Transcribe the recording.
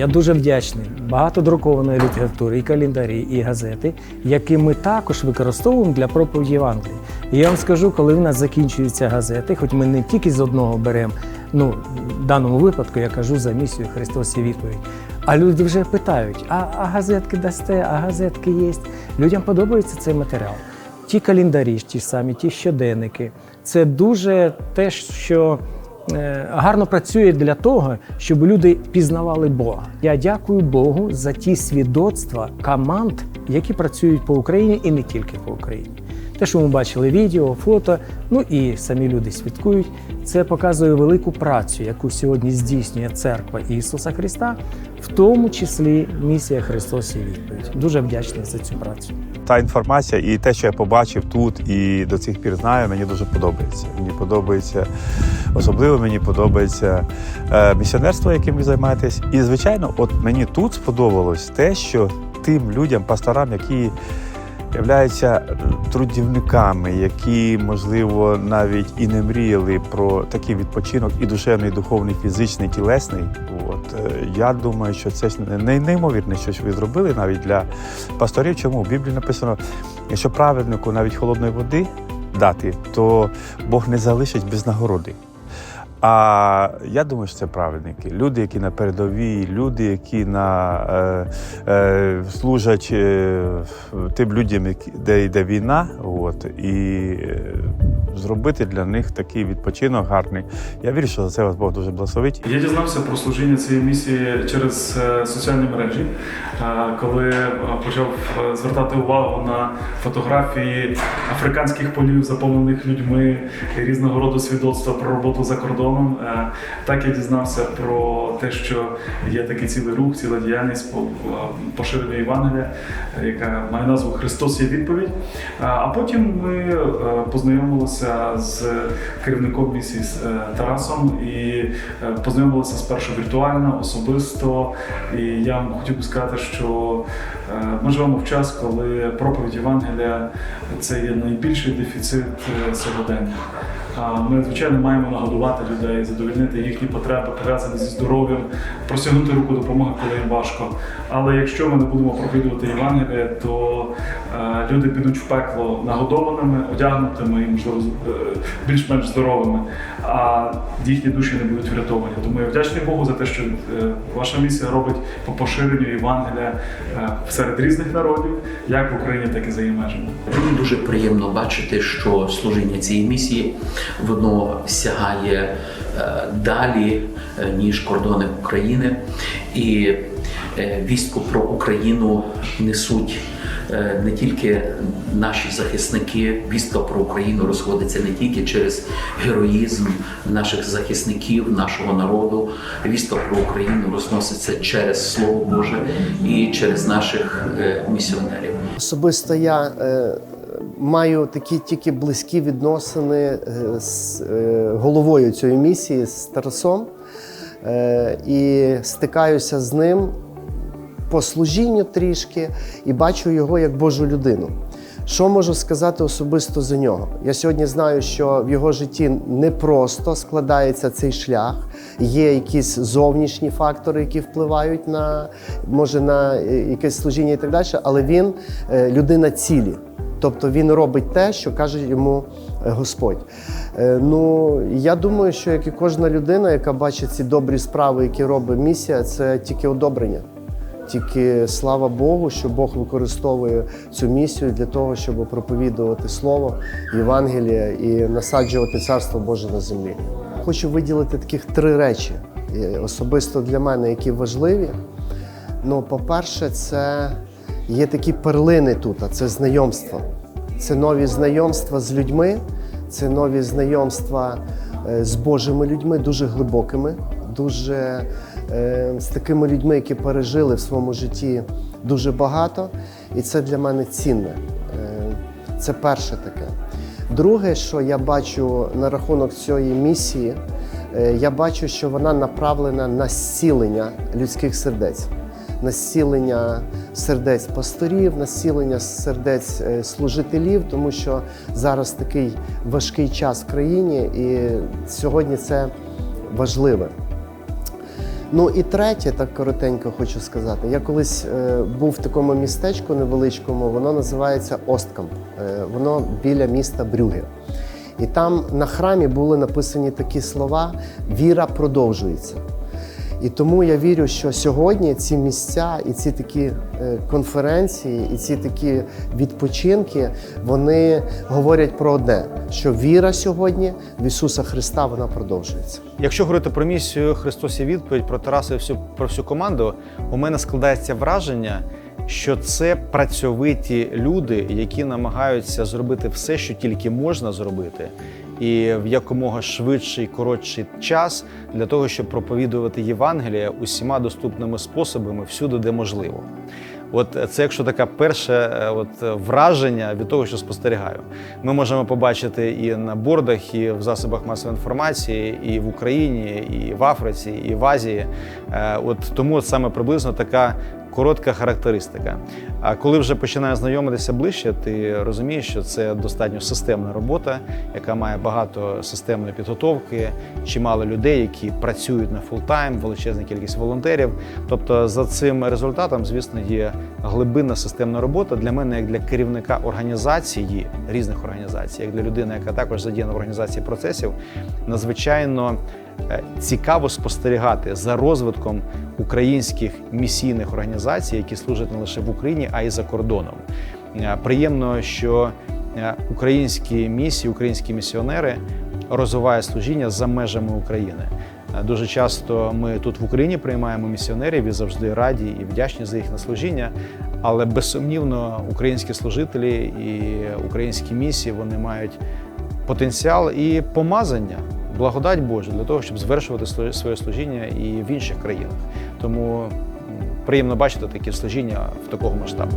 Я дуже вдячний. Багато друкованої літератури, і календарі, і газети, які ми також використовуємо для проповіді Євангелії. І я вам скажу, коли в нас закінчуються газети, хоч ми не тільки з одного беремо, ну в даному випадку я кажу за місію Христос і відповідь. А люди вже питають: а, а газетки дасте, а газетки є. Людям подобається цей матеріал. Ті календарі, ті самі, ті щоденники. Це дуже те, що гарно працює для того, щоб люди пізнавали Бога. Я дякую Богу за ті свідоцтва команд, які працюють по Україні і не тільки по Україні. Те, що ми бачили відео, фото, ну і самі люди свідкують, це показує велику працю, яку сьогодні здійснює церква Ісуса Христа, в тому числі місія Христос і відповідь. Дуже вдячний за цю працю. Та інформація і те, що я побачив тут і до цих пір знаю, мені дуже подобається. Мені подобається, особливо мені подобається е, місіонерство, яким ви займаєтесь. І, звичайно, от мені тут сподобалось те, що тим людям, пасторам, які являються трудівниками, які, можливо, навіть і не мріяли про такий відпочинок, і душевний, і духовний, фізичний, тілесний. От е, я думаю, що це не- неймовірне, що ви зробили навіть для пасторів. Чому в Біблії написано, якщо праведнику навіть холодної води дати, то Бог не залишить без нагороди. А я думаю, що це праведники. Люди, які на передовій, люди, які на, е, е, служать е, тим людям, де йде війна. От, і е, зробити для них такий відпочинок гарний. Я вірю, що за це вас Бог дуже благословить. Я дізнався про служіння цієї місії через е, соціальні мережі, е, коли е, почав звертати увагу на фотографії африканських полів, заповнених людьми, різного роду свідоцтва про роботу за кордоном. Так я дізнався про те, що є такий цілий рух, ціла діяльність по поширенню Євангелія, яка має назву Христос є відповідь. А- потім ми е, познайомилися з керівником місії з, е, Тарасом і е, познайомилися спершу віртуально, особисто. І я вам хотів би сказати, що е, ми живемо в час, коли проповідь Євангелія це є найбільший дефіцит сьогодення. Ми, звичайно, маємо нагодувати людей, задовольнити їхні потреби, пов'язані зі здоров'ям, просягнути руку допомоги, коли їм важко. Але якщо ми не будемо проповідувати Євангеліє, то люди підуть в пекло нагодованими, одягнутими і, можливо, е, більш-менш здоровими, а їхні душі не будуть врятовані. Тому я вдячний Богу за те, що е, ваша місія робить по поширенню Євангелія е, серед різних народів, як в Україні, так і за її межами. Мені дуже приємно бачити, що служіння цієї місії воно сягає е, далі е, ніж кордони України, і е, вістку про Україну несуть. Е, Не тільки наші захисники, вістка про Україну розходиться не тільки через героїзм наших захисників, нашого народу. Вістка про Україну розноситься через Слово Боже і через наших е, місіонерів. Особисто я е, маю такі тільки близькі відносини з головою цієї місії, з Тарасом, і стикаюся з ним по служінню трішки і бачу його як Божу людину. Що можу сказати особисто за нього? Я сьогодні знаю, що в його житті не просто складається цей шлях. Є якісь зовнішні фактори, які впливають на може на е, якесь служіння і так далі, але він е, людина цілі. Тобто він робить те, що каже йому е, Господь. Ну я думаю, що як і кожна людина, яка бачить ці добрі справи, які робить місія, це тільки одобрення. Тільки слава Богу, що Бог використовує цю місію для того, щоб проповідувати Слово, Євангелія і насаджувати Царство Боже на землі. Хочу виділити таких три речі, е, особисто для мене, які важливі. Ну, по-перше, це є такі перлини тут, це знайомства. Це нові знайомства з людьми, це нові знайомства е, з Божими людьми, дуже глибокими, дуже з такими людьми, які пережили в своєму житті дуже багато. І це для мене цінне. Е, Це перше таке. Друге, що я бачу на рахунок цієї місії, е, я бачу, що вона направлена на зцілення людських сердець, на зцілення сердець пасторів, на зцілення сердець е, служителів, тому що зараз такий важкий час в країні, і сьогодні це важливе. Ну і третє, так коротенько хочу сказати. Я колись е, був в такому містечку невеличкому, воно називається Осткам. Е, воно біля міста Брюге. І там на храмі були написані такі слова: віра продовжується. І тому я вірю, що сьогодні ці місця і ці такі е, конференції, і ці такі відпочинки, вони говорять про одне: що віра сьогодні в Ісуса Христа вона продовжується. Якщо говорити про місію Христос і відповідь про Тараса і всю про всю команду, у мене складається враження, що це працьовиті люди, які намагаються зробити все, що тільки можна зробити, і в якомога швидший коротший час для того, щоб проповідувати Євангеліє усіма доступними способами всюди, де можливо. От це, якщо таке перше е, от, е, враження від того, що спостерігаю. Ми можемо побачити і на бордах, і в засобах масової інформації, і в Україні, і в Африці, і в Азії. Е, От тому саме приблизно така коротка характеристика. А коли вже починає знайомитися ближче, ти розумієш, що це достатньо системна робота, яка має багато системної підготовки, чимало людей, які працюють на фултайм, величезна кількість волонтерів. Тобто за цим результатом, звісно, є глибинна системна робота для мене, як для керівника організації різних організацій, як для людини, яка також задіяна в організації процесів, надзвичайно цікаво спостерігати за розвитком українських місійних організацій, які служать не лише в Україні, а й за кордоном. Е, Приємно, що е, українські місії, українські місіонери розвивають служіння за межами України. Е, Дуже часто ми тут в Україні приймаємо місіонерів і завжди раді і вдячні за їхнє служіння. Але безсумнівно українські служителі і українські місії вони мають потенціал і помазання, благодать Божу для того, щоб звершувати своє служіння і в інших країнах. Тому приємно бачити такі служіння в такому масштабу.